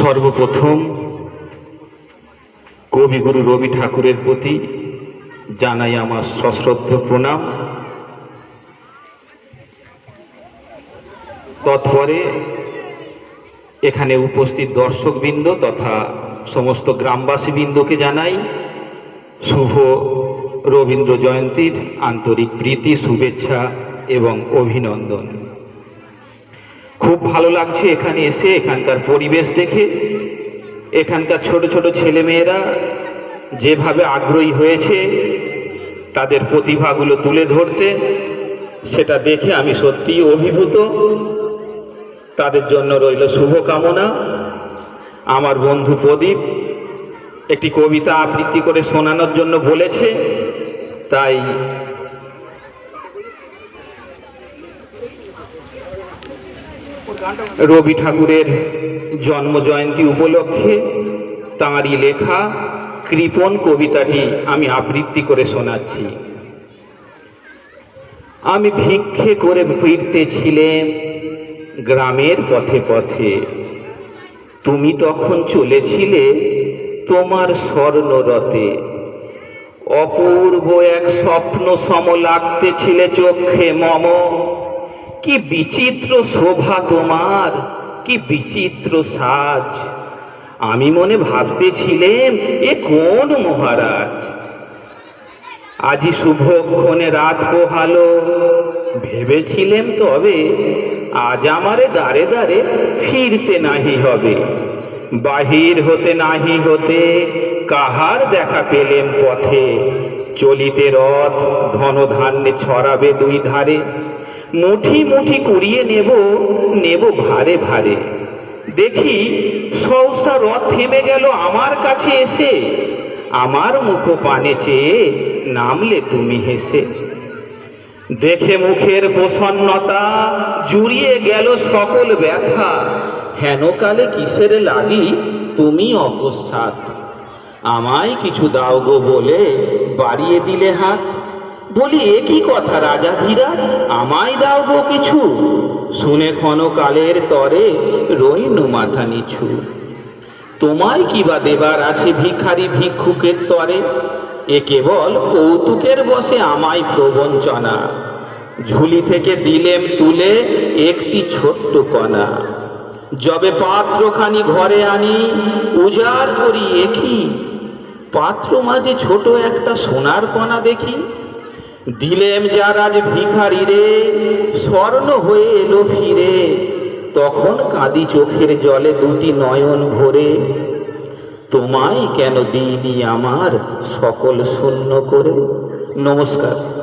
সর্বপ্রথম কবিগুরু রবি ঠাকুরের প্রতি জানাই আমার সশ্রদ্ধ প্রণাম। তৎপরে এখানে উপস্থিত দর্শকবৃন্দ তথা সমস্ত গ্রামবাসীবৃন্দকে জানাই শুভ রবীন্দ্র জয়ন্তীর আন্তরিক প্রীতি, শুভেচ্ছা এবং অভিনন্দন। খুব ভালো লাগছে এখানে এসে, এখানকার পরিবেশ দেখে, এখানকার ছোট ছোট ছেলেমেয়েরা যেভাবে আগ্রহী হয়েছে, তাদের প্রতিভাগুলো তুলে ধরতে, সেটা দেখে আমি সত্যিই অভিভূত। তাদের জন্য রইল শুভকামনা। আমার বন্ধু প্রদীপ একটি কবিতা আবৃত্তি করে শোনানোর জন্য বলেছে, তাই রবি ঠাকুরের জন্ম জয়ন্তী উপলক্ষে তাঁরই লেখা কৃপণ কবিতাটি আমি আবৃত্তি করে শোনাচ্ছি। আমি ভিক্ষে করে ফিরতেছিলেম গ্রামের পথে পথে। তুমি তখন চলেছিলে তোমার স্বর্ণরতে অপূর্ব এক স্বপ্ন সম লাগতেছিলে চোখে মম। কি বিচিত্র শোভা তোমার, কি বিচিত্র সাজ। আমি মনে ভাবতেছিলেম, এ কোন মহারাজ? আজি শুভক্ষণে রাত পোহালো, ভেবেছিলেম তবে আজ আমারে দাঁড়ে দাঁড়ে ফিরতে নাহি হবে। বাহির হতে নাহি হতে কাহার দেখা পেলেন পথে, চলিতে রথ ধনধান্যে ছড়াবে দুই ধারে। মুঠি মুঠি কুড়িয়ে নেব নেব ভারে ভারে। দেখি সহসা রথ থেমে গেল আমার কাছে এসে। আমার মুখ পানে চেয়ে নামলে তুমি হেসে। দেখে মুখের প্রসন্নতা জুড়িয়ে গেল সকল ব্যথা। হেনকালে কিসের লাগি তুমি অকস্মাৎ আমায় কিছু দাও গো বলে বাড়িয়ে দিলে হাত। বলি একই কথা রাজা ধীরা আমায় দাও গো কিছু। শুনে ক্ষণকালের তরে রইনু মাথা নিছু তোমায় কি বা দেবার আছে ভিখারি ভিক্ষুকের তরে? এ কেবল কৌতুকের বসে আমায় প্রবঞ্চনা। ঝুলি থেকে দিলেম তুলে একটি ছোট্ট কণা। যবে পাত্রখানি ঘরে আনি, উজাড় করি একই পাত্র মাঝে ছোট একটা সোনার কণা দেখি। দিলেম যার ভিখারি রে, স্বর্ণ হয়ে এলো ফিরে। তখন কাঁদি চোখের জলে দুটি নয়ন ভরে। তোমায় কেন দিইনি আমার সকল শূন্য করে? নমস্কার।